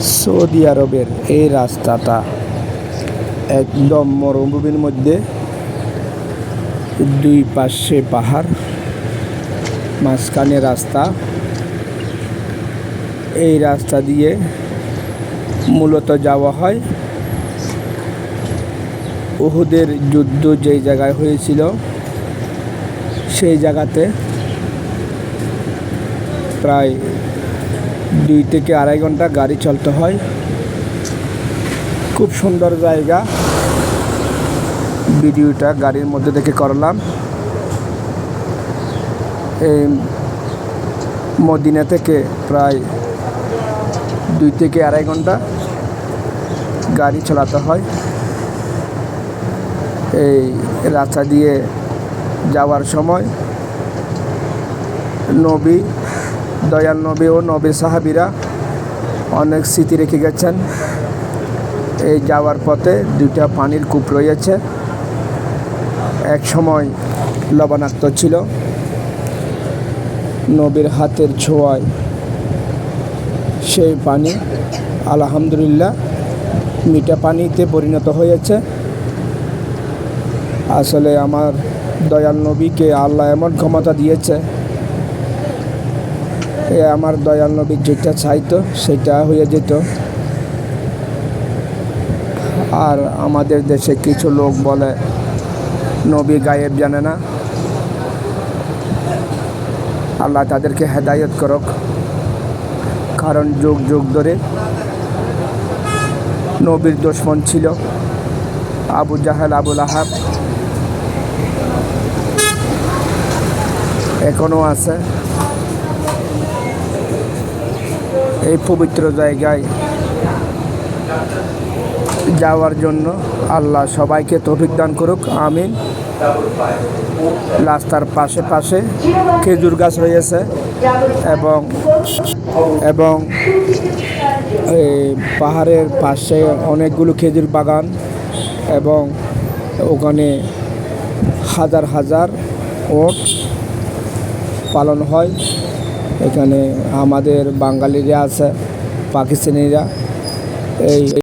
Saudi আরবের এই রাস্তাটা একদম মরুভূমির মধ্যে, দুই পাশে পাহাড়, মাঝখানে রাস্তা। এই রাস্তা দিয়ে মূলত যাওয়া হয়। উহুদের যুদ্ধ যেই জায়গায় হয়েছিল, সেই জায়গাতে প্রায় দুই থেকে আড়াই ঘণ্টা গাড়ি চলতে হয়। খুব সুন্দর জায়গা। ভিডিওটা গাড়ির মধ্যে থেকে করলাম। এই মদিনা থেকে প্রায় দুই থেকে আড়াই ঘণ্টা গাড়ি চালাতে হয়। এই রাস্তা দিয়ে যাওয়ার সময় নবী দয়াল নবী ও নবী সাহাবিরা অনেক স্মৃতি রেখে গেছেন। এই যাওয়ার পথে দুইটা পানির কূপ রয়েছে। এক সময় লবণাক্ত ছিল। নবীর হাতের ছোঁয়ায় সেই পানি আলহামদুলিল্লাহ মিঠা পানিতে পরিণত হয়েছে। আসলে আমার দয়াল নবীকে আল্লাহ এমন ক্ষমতা দিয়েছে আমার দয়াল নবী যেটা চাইতো, সেটা হয়ে যেত। আর আমাদের দেশে কিছু লোক বলে, নবী গায়েব জানে না। আল্লাহ তাদেরকে হেদায়ত করক। কারণ যুগ যুগ ধরে নবীর দুশ্মন ছিল আবু জাহেল আবুল আহাব এখনও আছে। এই পবিত্র জায়গায় যাওয়ার জন্য আল্লাহ সবাইকে তৌফিক দান করুক, আমিন। রাস্তার পাশে পাশে খেজুর গাছ রয়েছে এবং এবং পাহাড়ের পাশে অনেকগুলো খেজুর বাগান এবং ওখানে হাজার হাজার ওট পালন হয়। এখানে আমাদের বাঙালিরা আছে পাকিস্তানিরা। এই